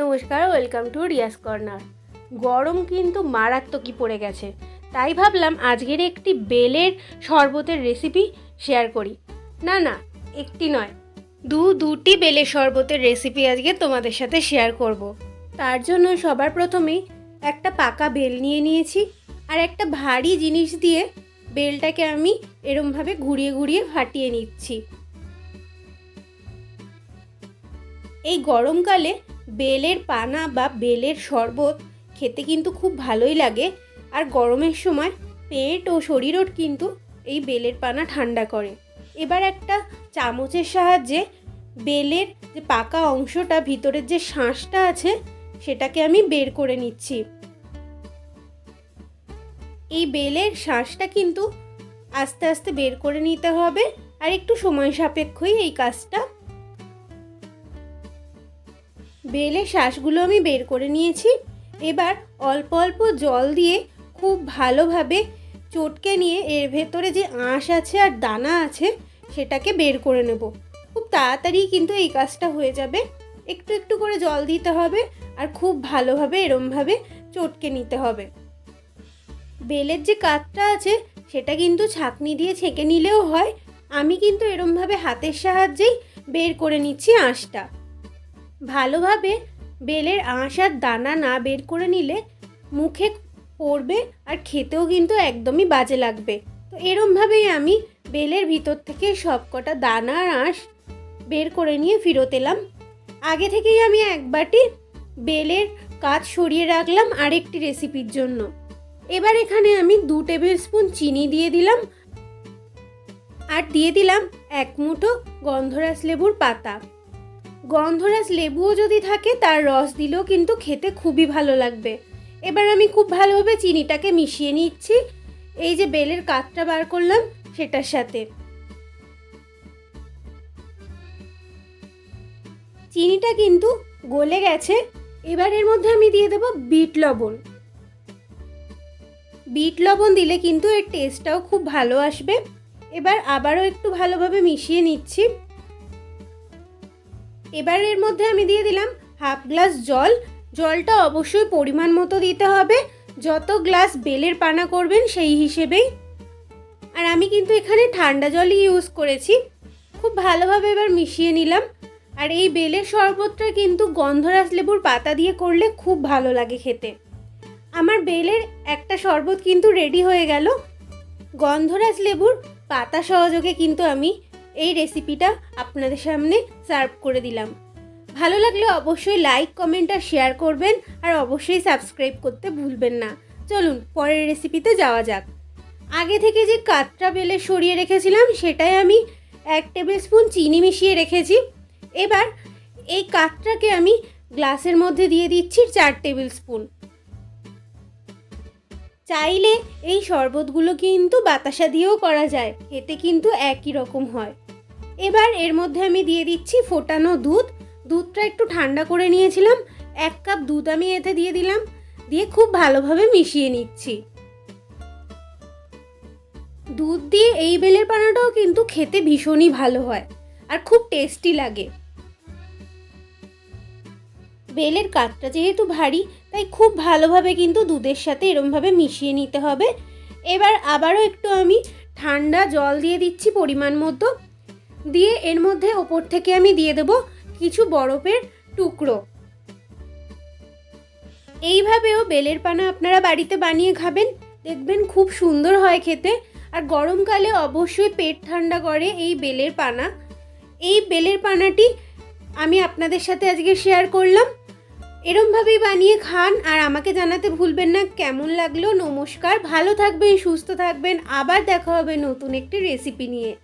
নমস্কার welcome to Riya's corner গরম কিন্তু মারাত্মকই পড়ে গেছে। তাই ভাবলাম আজকের একটি বেলের শরবতের রেসিপি শেয়ার করি। না না, একটি নয়। দু, দুটি বেলের শরবতের রেসিপি আজকে তোমাদের সাথে শেয়ার করব। তার জন্য সবার প্রথমেই একটা পাকা বেল নিয়ে নিয়েছি আর একটা ভারী জিনিস দিয়ে বেলটাকে আমি এরমভাবে ঘুরিয়ে ঘুরিয়ে ফাটিয়ে নিচ্ছি। এই গরমকালে বেলের পানা বা বেলের শরবত খেতে কিন্তু খুব ভালোই লাগে। আর গরমের সময় পেট ও শরীরও কিন্তু এই বেলের পানা ঠান্ডা করে। এবার একটা চামচের সাহায্যে বেলের যে পাকা অংশটা, ভিতরের যে শাঁসটা আছে, সেটাকে আমি বের করে নিচ্ছি। এই বেলের শাঁসটা কিন্তু আস্তে আস্তে বের করে নিতে হবে। আর একটু সময় সাপেক্ষই এই কাজটা বেলের শ্বাসগুলো আমি বের করে নিয়েছি। এবার অল্প অল্প জল দিয়ে খুব ভালোভাবে চটকে নিয়ে এর ভেতরে যে আঁশ আছে আর দানা আছে, সেটাকে বের করে নেব। খুব তাড়াতাড়ি কিন্তু এই কাজটা হয়ে যাবে। একটু একটু করে জল দিতে হবে আর খুব ভালোভাবে, এরমভাবে চটকে নিতে হবে। বেলের যে কাঠটা আছে, সেটা কিন্তু ছাকনি দিয়ে ছেঁকে নিলেও হয়। আমি কিন্তু এরমভাবে হাতের সাহায্যেই বের করে নিচ্ছি আঁশটা। ভালোভাবে বেলের আঁশ আর দানা না বের করে নিলে মুখে পড়বে আর খেতেও কিন্তু একদমই বাজে লাগবে। তো এরমভাবেই আমি বেলের ভিতর থেকে সবকটা দানা আর আঁশ বের করে নিয়ে ফিরত এলাম। আগে থেকেই আমি এক বাটি বেলের কাজ সরিয়ে রাখলাম আরেকটি রেসিপির জন্য। এবার এখানে আমি দু টেবিল স্পুন চিনি দিয়ে দিলাম আর দিয়ে দিলাম এক মুঠো গন্ধরাজ লেবুর পাতা। গন্ধরাজ লেবুও যদি থাকে, তার রস দিলেও কিন্তু খেতে খুবই ভালো লাগবে। এবার আমি খুব ভালোভাবে চিনিটাকে মিশিয়ে নিচ্ছি। এই যে বেলের কাঠটা বার করলাম, সেটার সাথে। চিনিটা কিন্তু গলে গেছে। এবার এর মধ্যে আমি দিয়ে দেবো বিট লবণ। বিট লবণ দিলে কিন্তু এর টেস্টটাও খুব ভালো আসবে। এবার আবারও একটু ভালোভাবে মিশিয়ে নিচ্ছি। এবার এর মধ্যে আমি দিয়ে দিলাম হাফ গ্লাস জল। জলটা অবশ্যই পরিমাণ মতো দিতে হবে। যত গ্লাস বেলের পানা করবেন সেই হিসেবেই। আর আমি কিন্তু এখানে ঠান্ডা জলই ইউজ করেছি। খুব ভালোভাবে এবার মিশিয়ে নিলাম। আর এই বেলের শরবতটা কিন্তু গন্ধরাজ লেবুর পাতা দিয়ে করলে খুব ভালো লাগে খেতে। আমার বেলের একটা শরবত কিন্তু রেডি হয়ে গেল। গন্ধরাজ লেবুর পাতা সহযোগে কিন্তু আমি এই রেসিপিটা আপনাদের সামনে সার্ভ করে দিলাম। ভালো লাগলে অবশ্যই লাইক কমেন্ট আর শেয়ার করবেন আর অবশ্যই সাবস্ক্রাইব করতে ভুলবেন না। চলুন, পরের রেসিপিতে যাওয়া যাক। আগে থেকে যে কাতটা বেলে সরিয়ে রেখেছিলাম, সেটাই আমি এক টেবিল স্পুন চিনি মিশিয়ে রেখেছি। এবার এই কাতটাকে আমি গ্লাসের মধ্যে দিয়ে দিচ্ছি চার টেবিল স্পুন চাইলে এই শরবতগুলো কিন্তু বাতাসা দিয়েও করা যায় খেতে কিন্তু একই রকম হয়। এবার এর মধ্যে আমি দিয়ে দিচ্ছি ফোটানো দুধ। দুধটা একটু ঠান্ডা করে নিয়েছিলাম। এক কাপ দুধ আমি এতে দিয়ে দিলাম। দিয়ে খুব ভালোভাবে মিশিয়ে নিচ্ছি। দুধ দিয়ে এই বেলের পানাটাও কিন্তু খেতে ভীষণই ভালো হয় আর খুব টেস্টি লাগে। বেলের কাঠটা যেহেতু ভারী, তাই খুব ভালোভাবে কিন্তু দুধের সাথে এরমভাবে মিশিয়ে নিতে হবে। এবার আবারও একটু আমি ঠান্ডা জল দিয়ে দিচ্ছি পরিমাণ মতো। দিয়ে এর মধ্যে ওপর থেকে আমি দিয়ে দেব কিছু বরফের টুকরো। এইভাবেও বেলের পানা আপনারা বাড়িতে বানিয়ে খাবেন। দেখবেন খুব সুন্দর হয় খেতে। আর গরমকালে অবশ্যই পেট ঠান্ডা করে এই বেলের পানা। এই বেলের পানাটি আমি আপনাদের সাথে আজকে শেয়ার করলাম। এরমভাবেই বানিয়ে খান আর আমাকে জানাতে ভুলবেন না। কেমন লাগল? নমস্কার। ভালো থাকবেন, সুস্থ থাকবেন। আবার দেখা হবে নতুন একটি রেসিপি নিয়ে।